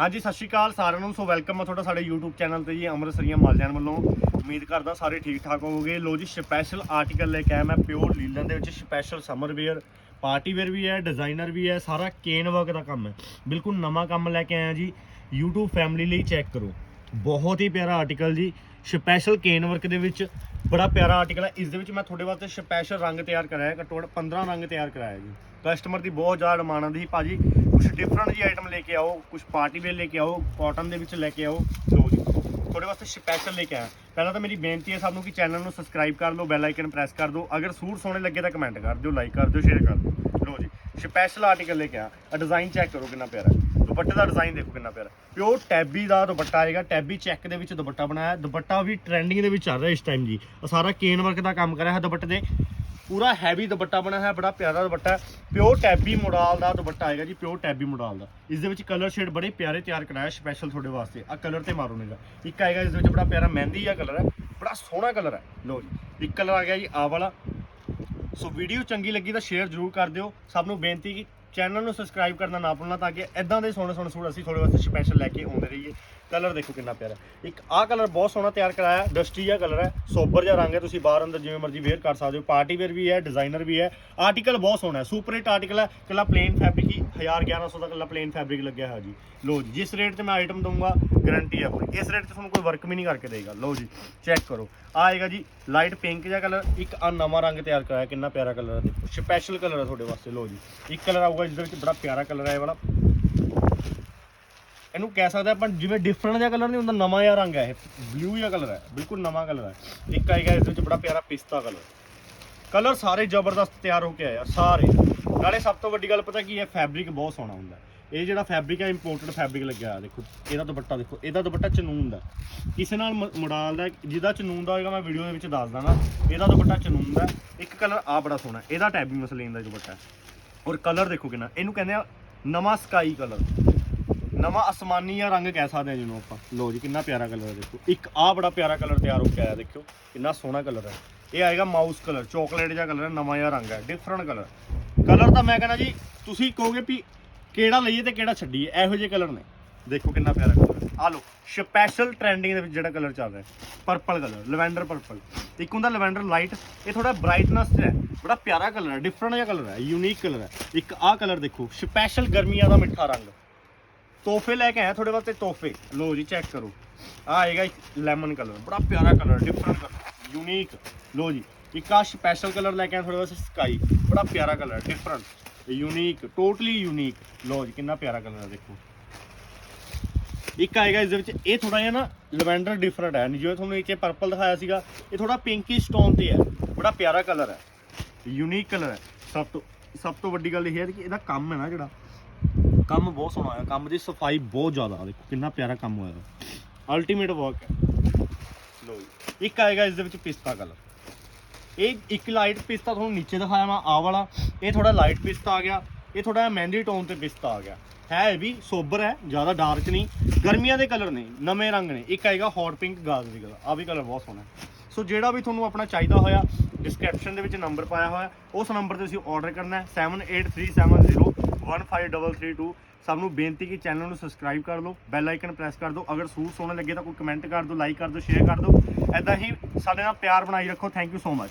ਹਾਂਜੀ, ਸਤਿ ਸ਼੍ਰੀ ਅਕਾਲ ਸਾਰਿਆਂ ਨੂੰ। ਸੋ ਵੈਲਕਮ ਆ ਤੁਹਾਡਾ ਸਾਡੇ YouTube ਚੈਨਲ ਤੇ ਜੀ, ਅੰਮ੍ਰਿਤਸਰੀਆਂ ਮਾਲਜਾਨ ਵੱਲੋਂ। ਉਮੀਦ ਕਰਦਾ ਸਾਰੇ ਠੀਕ ਠਾਕ ਹੋਵੋਗੇ। ਲੋ ਜੀ ਸਪੈਸ਼ਲ ਆਰਟੀਕਲ ਲੈ ਕੇ ਆਇਆ ਮੈਂ ਪਿਓਰ ਲੀਲਨ ਦੇ ਵਿੱਚ special summer wear party wear ਵੀ ਹੈ ਡਿਜ਼ਾਈਨਰ ਵੀ ਹੈ, ਸਾਰਾ ਕੇਨ ਵਰਕ ਦਾ ਕੰਮ ਹੈ। ਬਿਲਕੁਲ ਨਵਾਂ ਕੰਮ ਲੈ ਕੇ ਆਇਆ ਜੀ। YouTube ਫੈਮਿਲੀ ਲਈ ਚੈੱਕ ਕਰੋ। ਬਹੁਤ ਹੀ ਪਿਆਰਾ article ji. Special cane work ਦੇ ਵਿੱਚ ਬੜਾ ਪਿਆਰਾ ਆਰਟੀਕਲ ਹੈ। ਇਸ ਦੇ ਵਿੱਚ ਮੈਂ ਤੁਹਾਡੇ ਵਾਸਤੇ ਸਪੈਸ਼ਲ ਰੰਗ ਤਿਆਰ ਕਰਾਇਆ, ਘੱਟੋ ਘੱਟ 15 ਰੰਗ ਤਿਆਰ ਕਰਾਇਆ ਜੀ। ਕਸਟਮਰ ਦੀ ਬਹੁਤ ਜ਼ਿਆਦਾ ਡਿਮਾਂਡ ਆਉਂਦੀ ਸੀ। ਭਾਜੀ ਕੁਝ ਡਿਫਰੈਂਟ ਜੀ ਆਈਟਮ ਲੈ ਕੇ ਆਓ ਕੁਝ ਪਾਰਟੀ ਵੇਅਰ ਲੈ ਕੇ ਆਓ ਕਾਟਨ ਦੇ ਵਿੱਚ ਲੈ ਕੇ ਆਓ। ਲੋ ਜੀ, ਤੁਹਾਡੇ ਵਾਸਤੇ ਸਪੈਸ਼ਲ ਲੈ ਕੇ ਆਇਆ। ਪਹਿਲਾਂ ਤਾਂ ਮੇਰੀ ਬੇਨਤੀ ਹੈ ਸਭ ਨੂੰ ਕਿ ਚੈਨਲ ਨੂੰ ਸਬਸਕ੍ਰਾਈਬ ਕਰ ਲਓ ਬੈਲ ਆਈਕਨ ਪ੍ਰੈਸ ਕਰ ਦਿਓ। ਅਗਰ ਸੂਟ ਸੋਹਣੇ ਲੱਗੇ ਤਾਂ ਕਮੈਂਟ ਕਰ ਦਿਓ ਲਾਈਕ ਕਰ ਦਿਓ ਸ਼ੇਅਰ ਕਰ ਦਿਓ। ਲੋ ਜੀ ਸਪੈਸ਼ਲ ਆਰਟੀਕਲ ਲੈ ਕੇ ਆਇਆ। ਆ ਡਿਜ਼ਾਈਨ ਚੈੱਕ ਕਰੋ ਕਿੰਨਾ ਪਿਆਰਾ ਦੁਪੱਟੇ ਦਾ ਡਿਜ਼ਾਈਨ ਦੇਖੋ ਕਿੰਨਾ ਪਿਆਰਾ ਪਿਓਰ ਟੈਬੀ ਦਾ ਦੁਪੱਟਾ ਆਏਗਾ। ਟੈਬੀ ਚੈੱਕ ਦੇ ਵਿੱਚ ਦੁਪੱਟਾ ਬਣਾਇਆ। ਦੁਪੱਟਾ ਵੀ ਟ੍ਰੈਂਡਿੰਗ ਦੇ ਵਿੱਚ ਚੱਲ ਰਿਹਾ ਇਸ ਟਾਈਮ ਜੀ। ਆਹ ਸਾਰਾ ਕੇਨ ਵਰਕ ਦਾ ਕੰਮ ਕਰਿਆ ਹੈ ਦੁਪੱਟੇ ਦੇ ਪੂਰਾ ਹੈਵੀ ਦੁਪੱਟਾ ਬਣਿਆ ਹੋਇਆ, ਬੜਾ ਪਿਆਰਾ ਦੁਪੱਟਾ ਪਿਓਰ ਟੈਬੀ ਮੋਡਲ ਦਾ ਦੁਪੱਟਾ ਆਏਗਾ ਜੀ ਪਿਓਰ ਟੈਬੀ ਮੋਡਲ ਦਾ। ਇਸ ਦੇ ਵਿੱਚ ਕਲਰ ਸ਼ੇਡ ਬੜੇ ਪਿਆਰੇ ਤਿਆਰ ਕਰਾਇਆ ਸਪੈਸ਼ਲ ਤੁਹਾਡੇ ਵਾਸਤੇ। ਆ ਕਲਰ ਤੇ ਮਾਰੋ ਨੇਗਾ ਇੱਕ ਆਏਗਾ ਇਸ ਦੇ ਵਿੱਚ ਬੜਾ ਪਿਆਰਾ ਮਹਿੰਦੀ ਆ ਕਲਰ ਹੈ, ਬੜਾ ਸੋਹਣਾ ਕਲਰ ਹੈ। ਲੋ ਜੀ, ਇੱਕ ਕਲਰ ਆ ਗਿਆ ਜੀ ਆ ਵਾਲਾ। ਸੋ ਵੀਡੀਓ ਚੰਗੀ ਲੱਗੀ ਤਾਂ ਸ਼ੇਅਰ ਜ਼ਰੂਰ ਕਰ ਦਿਓ। ਸਭ ਨੂੰ ਬੇਨਤੀ ਕਿ ਚੈਨਲ ਨੂੰ ਸਬਸਕ੍ਰਾਈਬ ਕਰਨਾ ਨਾ ਭੁੱਲਣਾ ਤਾਂ ਕਿ ਐਦਾਂ ਦੇ ਸੋਹਣੇ ਸੋਹਣੇ ਸੂਟ ਅਸੀਂ ਤੁਹਾਡੇ ਵਾਸਤੇ ਸਪੈਸ਼ਲ ਲੈ ਕੇ ਆਉਂਦੇ ਰਹੀਏ। ਕਲਰ ਦੇਖੋ ਕਿੰਨਾ ਪਿਆਰਾ। ਇੱਕ ਆਹ ਕਲਰ ਬਹੁਤ ਸੋਹਣਾ ਤਿਆਰ ਕਰਾਇਆ ਡਸਟੀ ਜਿਹਾ ਕਲਰ ਹੈ, ਸੋਬਰ ਜਿਹਾ ਰੰਗ ਹੈ, ਤੁਸੀਂ ਬਾਹਰ ਅੰਦਰ ਜਿਵੇਂ ਮਰਜ਼ੀ ਵੇਅਰ ਕਰ ਸਕਦੇ ਹੋ। ਪਾਰਟੀ ਵੇਅਰ ਵੀ ਹੈ ਡਿਜ਼ਾਈਨਰ ਵੀ ਹੈ। ਆਰਟੀਕਲ ਬਹੁਤ ਸੋਹਣਾ ਹੈ ਸੁਪਰ ਹਿੱਟ ਆਰਟੀਕਲ ਹੈ ਕੱਲਾ ਪਲੇਨ ਫੈਬਰਿਕ ਹੀ 1000 1100 ਦਾ ਕੱਲਾ ਪਲੇਨ ਫੈਬਰਿਕ ਲੱਗਿਆ ਹੋਇਆ ਜੀ। ਲੋ ਜੀ, ਜਿਸ ਰੇਟ ਤੇ ਮੈਂ ਆਈਟਮ ਦਊਂਗਾ ਗਾਰੰਟੀ ਹੈ ਪੂਰੀ ਇਸ ਰੇਟ ਤੇ ਤੁਹਾਨੂੰ ਕੋਈ ਵਰਕ ਵੀ ਨਹੀਂ ਕਰਕੇ ਦੇਗਾ। ਲੋ ਜੀ ਚੈੱਕ ਕਰੋ। ਆ ਆਏਗਾ ਜੀ ਲਾਈਟ ਪਿੰਕ ਜਿਹਾ ਕਲਰ ਇੱਕ ਆ ਨਵਾਂ ਰੰਗ ਤਿਆਰ ਕਰਾਇਆ, ਕਿੰਨਾ ਪਿਆਰਾ ਕਲਰ ਹੈ, ਦੇਖੋ। ਸਪੈਸ਼ਲ ਕਲਰ ਹੈ ਤੁਹਾਡੇ ਵਾਸਤੇ ਲੋ ਜੀ। ਇੱਕ ਕਲਰ ਆਊਗਾ ਜਿਸ ਦੇ ਵਿੱਚ ਬੜਾ ਪਿਆਰਾ ਕਲਰ ਹੈ ਵਾਲਾ। ਇਹਨੂੰ ਕਹਿ ਸਕਦੇ ਆਪਾਂ ਜਿਵੇਂ ਡਿਫਰੈਂਟ ਜਿਹਾ ਕਲਰ ਨਹੀਂ ਹੁੰਦਾ, ਨਵਾਂ ਜਿਹਾ ਰੰਗ ਹੈ ਇਹ। ਬਲੂ ਜਿਹਾ ਕਲਰ ਹੈ ਬਿਲਕੁਲ ਨਵਾਂ ਕਲਰ ਹੈ ਇੱਕ ਆਏਗਾ ਇਸ ਵਿੱਚ ਬੜਾ ਪਿਆਰਾ ਪਿਸਤਾ ਕਲਰ ਕਲਰ ਸਾਰੇ ਜ਼ਬਰਦਸਤ ਤਿਆਰ ਹੋ ਕੇ ਆਏ ਆ, ਸਾਰੇ। ਨਾਲੇ ਸਭ ਤੋਂ ਵੱਡੀ ਗੱਲ ਪਤਾ ਕੀ ਹੈ ਫੈਬਰਿਕ ਬਹੁਤ ਸੋਹਣਾ ਹੁੰਦਾ। ਇਹ ਜਿਹੜਾ ਫੈਬਰਿਕ ਹੈ ਇੰਪੋਰਟਡ ਫੈਬਰਿਕ ਲੱਗਿਆ ਹੋਇਆ, ਦੇਖੋ। ਇਹਦਾ ਦੁਪੱਟਾ ਦੇਖੋ, ਇਹਦਾ ਦੁਪੱਟਾ ਚਨੂਨ ਦਾ। ਕਿਸੇ ਨਾਲ ਮ- ਦਾ, ਜਿਹਦਾ ਚਨੂਨ ਦਾ ਹੋਏਗਾ, ਮੈਂ ਵੀਡੀਓ ਦੇ ਵਿੱਚ ਦੱਸ ਦਾਂਗਾ। ਇਹਦਾ ਦੁਪੱਟਾ ਚਨੂਨ ਦਾ। ਇੱਕ ਕਲਰ ਆ ਬੜਾ ਸੋਹਣਾ, ਇਹਦਾ ਟੈਬੀ ਮਸਲੀਨ ਦਾ ਦੁਪੱਟਾ। ਔਰ ਕਲਰ ਦੇਖੋ ਕਿੰਨਾ ਇਹਨੂੰ ਕਹਿੰਦੇ ਆ ਨਵਾਂ ਸਕਾਈ ਕਲਰ ਨਵਾਂ ਅਸਮਾਨੀ ਜਾਂ ਰੰਗ ਕਹਿ ਸਕਦੇ ਹਾਂ ਜਿਹਨੂੰ ਆਪਾਂ। ਲੋ ਜੀ, ਕਿੰਨਾ ਪਿਆਰਾ ਕਲਰ ਹੈ ਦੇਖੋ। ਇੱਕ ਆਹ ਬੜਾ ਪਿਆਰਾ ਕਲਰ ਤਿਆਰ ਹੋ ਕੇ ਆਇਆ, ਦੇਖਿਓ। ਕਿੰਨਾ ਸੋਹਣਾ ਕਲਰ ਹੈ ਇਹ ਆਏਗਾ ਮਾਊਸ ਕਲਰ ਚਾਕਲੇਟ ਜਿਹਾ ਕਲਰ ਹੈ ਨਵਾਂ ਜਿਹਾ ਰੰਗ ਹੈ ਡਿਫਰੈਂਟ ਕਲਰ ਕਲਰ ਤਾਂ ਮੈਂ ਕਹਿੰਦਾ ਜੀ, ਤੁਸੀਂ ਕਹੋਗੇ ਵੀ ਕਿਹੜਾ ਲਈਏ ਤੇ ਕਿਹੜਾ ਛੱਡੀਏ, ਇਹੋ ਜਿਹੇ ਕਲਰ ਨੇ। ਦੇਖੋ ਕਿੰਨਾ ਪਿਆਰਾ ਕਲਰ ਆ ਲੋ ਸਪੈਸ਼ਲ ਟ੍ਰੈਂਡਿੰਗ ਦੇ ਵਿੱਚ ਜਿਹੜਾ ਕਲਰ ਚੱਲ ਰਿਹਾ ਪਰਪਲ ਕਲਰ ਲਵੈਂਡਰ ਪਰਪਲ ਇੱਕ ਹੁੰਦਾ ਲਵੈਂਡਰ ਲਾਈਟ ਇਹ ਥੋੜਾ ਬ੍ਰਾਈਟਨੈਸ ਹੈ, ਬੜਾ ਪਿਆਰਾ ਕਲਰ ਹੈ ਡਿਫਰੈਂਟ ਜਿਹਾ ਕਲਰ ਹੈ ਯੂਨੀਕ ਕਲਰ ਹੈ। ਇੱਕ ਆਹ ਕਲਰ ਦੇਖੋ ਸਪੈਸ਼ਲ ਗਰਮੀਆਂ ਦਾ ਮਿੱਠਾ ਰੰਗ। ਤੋਹਫੇ ਲੈ ਕੇ ਆਇਆ ਤੁਹਾਡੇ ਵਾਸਤੇ ਤੋਹਫੇ। ਲੋ ਜੀ ਚੈੱਕ ਕਰੋ। ਆ ਆਏਗਾ ਲੈਮਨ ਕਲਰ ਬੜਾ ਪਿਆਰਾ ਕਲਰ ਡਿਫਰੈਂਟ ਕਲਰ ਯੂਨੀਕ ਲੋ ਜੀ, ਇੱਕ ਆ ਸਪੈਸ਼ਲ ਕਲਰ ਲੈ ਕੇ ਆਇਆ ਤੁਹਾਡੇ ਵਾਸਤੇ ਸਕਾਈ ਬੜਾ ਪਿਆਰਾ colour different unique totally unique ਲੋ ਜੀ, ਕਿੰਨਾ ਪਿਆਰਾ ਕਲਰ ਹੈ, ਦੇਖੋ। ਇੱਕ ਆਏਗਾ ਇਸ ਦੇ ਵਿੱਚ, ਇਹ ਥੋੜਾ ਜਿਹਾ ਨਾ ਲਵੈਂਡਰ ਡਿਫਰੈਂਟ ਹੈ। ਜਿਵੇਂ ਤੁਹਾਨੂੰ ਇੱਥੇ ਪਰਪਲ ਦਿਖਾਇਆ ਸੀਗਾ, ਇਹ ਥੋੜਾ ਪਿੰਕੀ ਸਟੋਨ ਤੇ ਹੈ। ਬੜਾ ਪਿਆਰਾ ਕਲਰ ਹੈ। ਯੂਨੀਕ ਕਲਰ ਹੈ। ਸਭ ਤੋਂ ਸਭ ਤੋਂ ਵੱਡੀ ਗੱਲ ਇਹ ਹੈ ਕਿ ਇਹਦਾ ਕੰਮ ਹੈ ਨਾ ਜਿਹੜਾ, ਕੰਮ ਬਹੁਤ ਸੋਹਣਾ ਹੋਇਆ। ਕੰਮ ਦੀ ਸਫ਼ਾਈ ਬਹੁਤ ਜ਼ਿਆਦਾ ਆ। ਦੇਖੋ, ਕਿੰਨਾ ਪਿਆਰਾ ਕੰਮ ਹੋਇਆ ਅਲਟੀਮੇਟ ਵਰਕ ਹੈ। ਲੋ ਜੀ। ਇੱਕ ਆਏਗਾ ਇਸ ਦੇ ਵਿੱਚ ਪਿਸਤਾ ਕਲਰ ਇਹ ਇੱਕ ਲਾਈਟ ਪਿਸਤਾ ਤੁਹਾਨੂੰ ਨੀਚੇ ਦਿਖਾਇਆ ਮੈਂ ਆ ਵਾਲਾ। ਇਹ ਥੋੜਾ ਲਾਈਟ ਪਿਸਤਾ ਆ ਗਿਆ। ਇਹ ਥੋੜਾ ਮਹਿੰਦੀ ਟੋਨ ਤੇ ਪਿਸਤਾ ਆ ਗਿਆ। ਹੈ ਇਹ ਵੀ ਸੋਬਰ ਹੈ, ਜ਼ਿਆਦਾ ਡਾਰਕ ਨਹੀਂ। ਗਰਮੀਆਂ ਦੇ ਕਲਰ ਨੇ, ਨਵੇਂ ਰੰਗ ਨੇ। ਇੱਕ ਆਏਗਾ ਹੌਟ ਪਿੰਕ ਗਾਜ਼ਰੀ ਕਲਰ ਆ ਵੀ ਕਲਰ ਬਹੁਤ ਸੋਹਣਾ ਸੋ ਜਿਹੜਾ ਵੀ ਤੁਹਾਨੂੰ ਆਪਣਾ ਚਾਹੀਦਾ ਹੋਇਆ ਡਿਸਕ੍ਰਿਪਸ਼ਨ ਦੇ ਵਿੱਚ ਨੰਬਰ ਪਾਇਆ ਹੋਇਆ, ਉਸ ਨੰਬਰ ਤੇ ਤੁਸੀਂ ਆਰਡਰ ਕਰਨਾ ਹੈ। 7837015332 ਸਭ ਨੂੰ ਬੇਨਤੀ ਕਿ ਚੈਨਲ ਨੂੰ ਸਬਸਕ੍ਰਾਈਬ ਕਰ ਲਓ ਬੈਲ ਆਈਕਨ ਪ੍ਰੈਸ ਕਰ ਦਿਓ। ਅਗਰ ਸੂਟ ਸੋਹਣਾ ਲੱਗੇ ਤਾਂ ਕੋਈ ਕਮੈਂਟ ਕਰ ਦਿਓ ਲਾਈਕ ਕਰ ਦਿਓ ਸ਼ੇਅਰ ਕਰ ਦਿਓ। ਐਦਾਂ ਹੀ ਸਾਡੇ ਨਾਲ ਪਿਆਰ ਬਣਾਈ ਰੱਖੋ। Thank you so much